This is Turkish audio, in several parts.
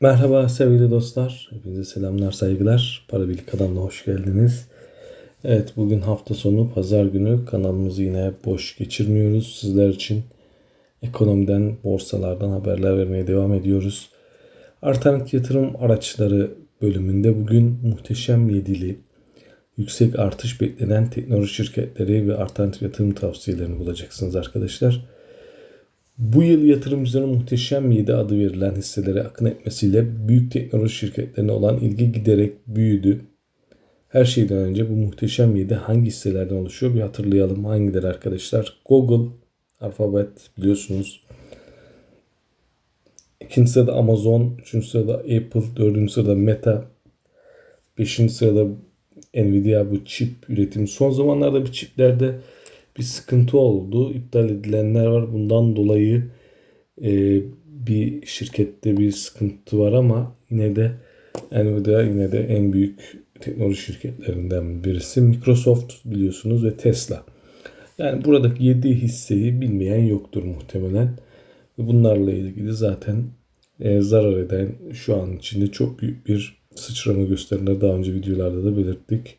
Merhaba sevgili dostlar. Hepinize selamlar, saygılar. Para Birlik kanalına hoş geldiniz. Evet bugün hafta sonu pazar günü kanalımızı yine boş geçirmiyoruz. Sizler için ekonomiden, borsalardan haberler vermeye devam ediyoruz. Alternatif yatırım araçları bölümünde bugün muhteşem yedili yüksek artış beklenen teknoloji şirketleri ve alternatif yatırım tavsiyelerini bulacaksınız arkadaşlar. Bu yıl yatırımcıların muhteşem 7 adı verilen hisselere akın etmesiyle büyük teknoloji şirketlerine olan ilgi giderek büyüdü. Her şeyden önce bu muhteşem 7 hangi hisselerden oluşuyor bir hatırlayalım. Hangileri arkadaşlar? Google, Alphabet biliyorsunuz. İkinci sırada Amazon, üçüncü sırada Apple, dördüncü sırada Meta, beşinci sırada Nvidia bu çip üretimi. Son zamanlarda bu çiplerde bir sıkıntı oldu. İptal edilenler var. Bundan dolayı e, bir şirkette bir sıkıntı var ama yine de Nvidia yine de en büyük teknoloji şirketlerinden birisi. Microsoft biliyorsunuz ve Tesla. Yani buradaki 7 hisseyi bilmeyen yoktur muhtemelen. Bunlarla ilgili zaten e, zarar eden şu an içinde çok büyük bir sıçrama gösterenleri daha önce videolarda da belirttik.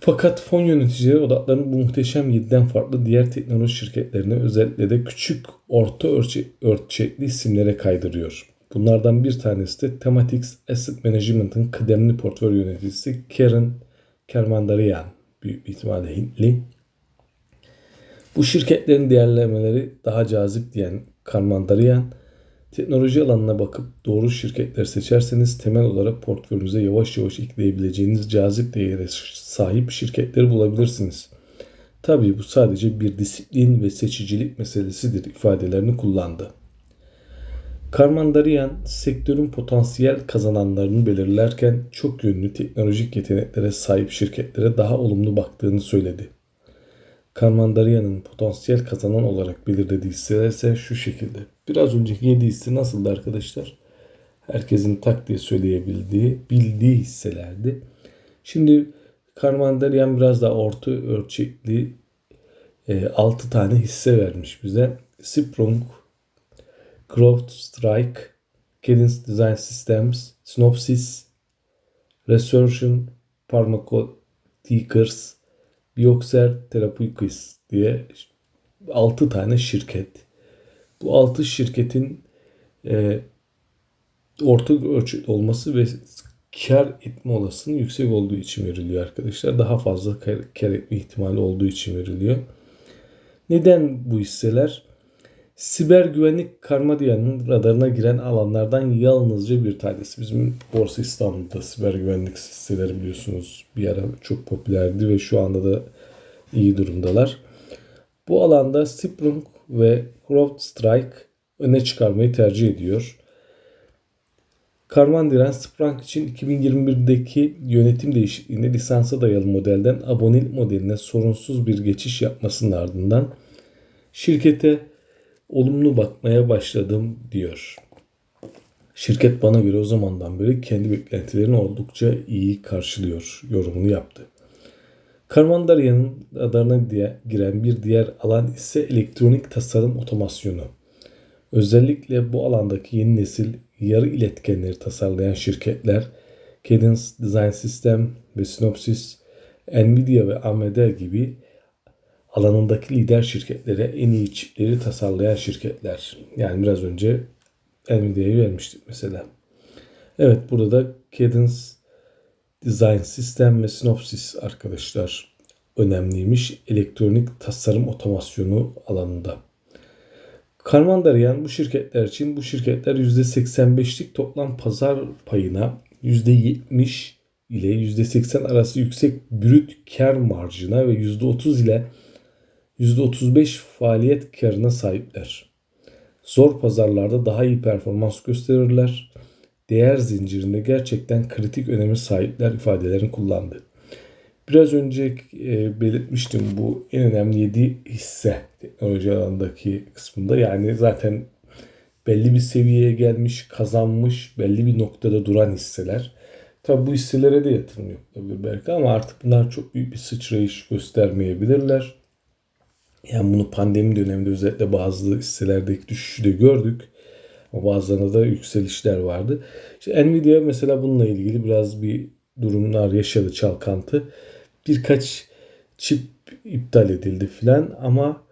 Fakat fon yöneticileri odaklarını bu muhteşem 7'den farklı diğer teknoloji şirketlerine özellikle de küçük orta ölçe ölçekli isimlere kaydırıyor. Bunlardan bir tanesi de Thematics Asset Management'ın kıdemli portföy yöneticisi Karen Kermandarian. Büyük bir ihtimalle Hintli. Bu şirketlerin değerlemeleri daha cazip diyen Kermandarian, Teknoloji alanına bakıp doğru şirketler seçerseniz temel olarak portföyünüze yavaş yavaş ekleyebileceğiniz cazip değere sahip şirketleri bulabilirsiniz. Tabii bu sadece bir disiplin ve seçicilik meselesidir ifadelerini kullandı. Karmandarian sektörün potansiyel kazananlarını belirlerken çok yönlü teknolojik yeteneklere sahip şirketlere daha olumlu baktığını söyledi. Karmandaria'nın potansiyel kazanan olarak belirlediği ise şu şekilde. Biraz önceki 7 hisse nasıldı arkadaşlar? Herkesin tak diye söyleyebildiği, bildiği hisselerdi. Şimdi Karmandarian biraz daha orta ölçekli e, 6 tane hisse vermiş bize. Sprung, Croft Strike, Cadence Design Systems, Synopsys, Resursion, Pharmacotickers, Bioxer Therapeutics diye 6 tane şirket. Bu 6 şirketin e, orta ölçüde olması ve kar etme olasılığı yüksek olduğu için veriliyor arkadaşlar. Daha fazla kar, kar etme ihtimali olduğu için veriliyor. Neden bu hisseler? Siber güvenlik Karmadia'nın radarına giren alanlardan yalnızca bir tanesi. Bizim Borsa İstanbul'da siber güvenlik hisseleri biliyorsunuz bir ara çok popülerdi ve şu anda da iyi durumdalar. Bu alanda Sprung ve CrowdStrike öne çıkarmayı tercih ediyor. Karman Diren Sprung için 2021'deki yönetim değişikliğinde lisansa dayalı modelden abonelik modeline sorunsuz bir geçiş yapmasının ardından şirkete olumlu bakmaya başladım diyor. Şirket bana göre o zamandan beri kendi beklentilerini oldukça iyi karşılıyor yorumunu yaptı. Karmandarya'nın adarına giren bir diğer alan ise elektronik tasarım otomasyonu. Özellikle bu alandaki yeni nesil yarı iletkenleri tasarlayan şirketler Cadence Design System ve Synopsys, Nvidia ve AMD gibi alanındaki lider şirketlere en iyi çipleri tasarlayan şirketler. Yani biraz önce Nvidia'yı vermiştik mesela. Evet burada da Cadence Design System ve Synopsys arkadaşlar önemliymiş elektronik tasarım otomasyonu alanında. Karman bu şirketler için bu şirketler %85'lik toplam pazar payına %70 ile %80 arası yüksek brüt kar marjına ve %30 ile %35 faaliyet karına sahipler. Zor pazarlarda daha iyi performans gösterirler. Değer zincirinde gerçekten kritik önemi sahipler ifadelerini kullandı. Biraz önce e, belirtmiştim bu en önemli 7 hisse teknoloji alanındaki kısmında. Yani zaten belli bir seviyeye gelmiş, kazanmış, belli bir noktada duran hisseler. Tabi bu hisselere de yatırım yapılabilir belki ama artık bunlar çok büyük bir sıçrayış göstermeyebilirler. Yani bunu pandemi döneminde özellikle bazı hisselerdeki düşüşü de gördük. Ama bazılarında da yükselişler vardı. İşte Nvidia mesela bununla ilgili biraz bir durumlar yaşadı çalkantı. Birkaç çip iptal edildi filan ama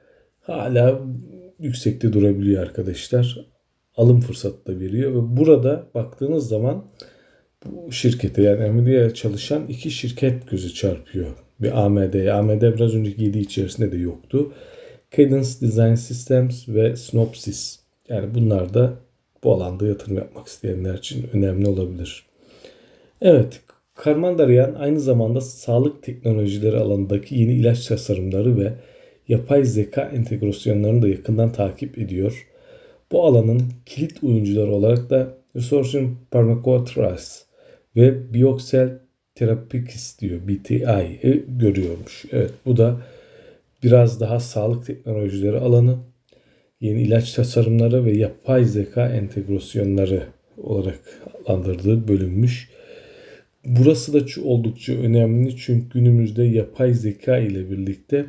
hala yüksekte durabiliyor arkadaşlar. Alım fırsatı da veriyor ve burada baktığınız zaman bu şirkete yani Nvidia'ya çalışan iki şirket gözü çarpıyor. Bir AMD. AMD biraz önceki 7 içerisinde de yoktu. Cadence Design Systems ve Synopsys. Yani bunlar da bu alanda yatırım yapmak isteyenler için önemli olabilir. Evet, Karman Daryan aynı zamanda sağlık teknolojileri alanındaki yeni ilaç tasarımları ve yapay zeka entegrasyonlarını da yakından takip ediyor. Bu alanın kilit oyuncuları olarak da Resorsium Pharmacotrace ve Bioxel Therapeutics diyor BTI görüyormuş. Evet bu da biraz daha sağlık teknolojileri alanı, yeni ilaç tasarımları ve yapay zeka entegrasyonları olarak adlandırdığı bölünmüş. Burası da oldukça önemli çünkü günümüzde yapay zeka ile birlikte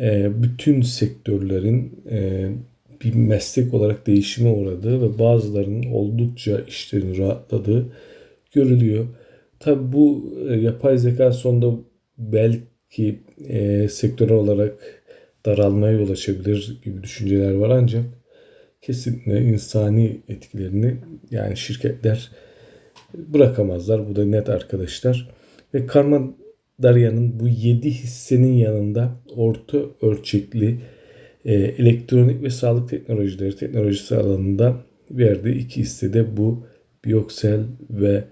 e, bütün sektörlerin e, bir meslek olarak değişime uğradığı ve bazılarının oldukça işlerin rahatladığı görülüyor. Tabi bu e, yapay zeka sonunda belki sektörel olarak daralmaya yol açabilir gibi düşünceler var ancak kesinlikle insani etkilerini yani şirketler bırakamazlar. Bu da net arkadaşlar. Ve Karman Darya'nın bu 7 hissenin yanında orta ölçekli e, elektronik ve sağlık teknolojileri teknolojisi alanında verdiği iki hissede bu Bioxel ve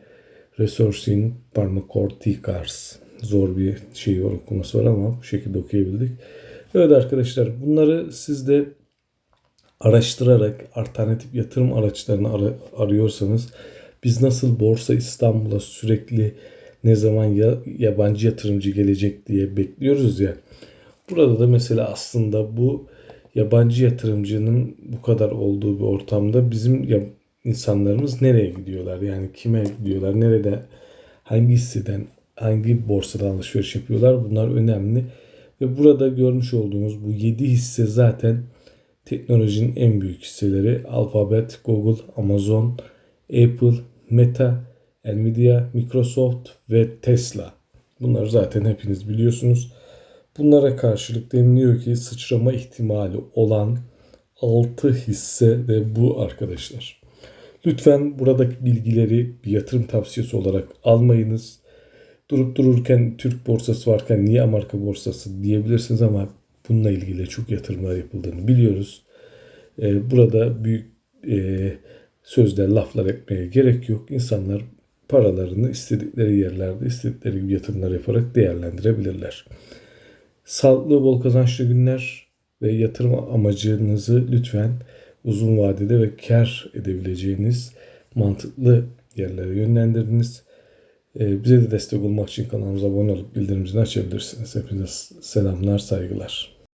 Resourcing Pharmacorticars. Zor bir şey var okuması var ama bu şekilde okuyabildik. Evet arkadaşlar bunları siz de araştırarak alternatif yatırım araçlarını ar- arıyorsanız biz nasıl Borsa İstanbul'a sürekli ne zaman ya, yabancı yatırımcı gelecek diye bekliyoruz ya. Burada da mesela aslında bu yabancı yatırımcının bu kadar olduğu bir ortamda bizim ya, insanlarımız nereye gidiyorlar? Yani kime gidiyorlar? Nerede hangi hisseden hangi borsadan alışveriş yapıyorlar? Bunlar önemli. Ve burada görmüş olduğunuz bu 7 hisse zaten teknolojinin en büyük hisseleri. Alphabet, Google, Amazon, Apple, Meta, Nvidia, Microsoft ve Tesla. Bunları zaten hepiniz biliyorsunuz. Bunlara karşılık deniliyor ki sıçrama ihtimali olan 6 hisse de bu arkadaşlar. Lütfen buradaki bilgileri bir yatırım tavsiyesi olarak almayınız. Durup dururken Türk borsası varken niye Amerika borsası diyebilirsiniz ama bununla ilgili çok yatırımlar yapıldığını biliyoruz. Ee, burada büyük e, sözler, laflar etmeye gerek yok. İnsanlar paralarını istedikleri yerlerde istedikleri gibi yatırımlar yaparak değerlendirebilirler. Sağlıklı, bol kazançlı günler ve yatırım amacınızı lütfen uzun vadede ve kar edebileceğiniz mantıklı yerlere yönlendiriniz. Ee, bize de destek olmak için kanalımıza abone olup bildirimleri açabilirsiniz. Hepinize selamlar, saygılar.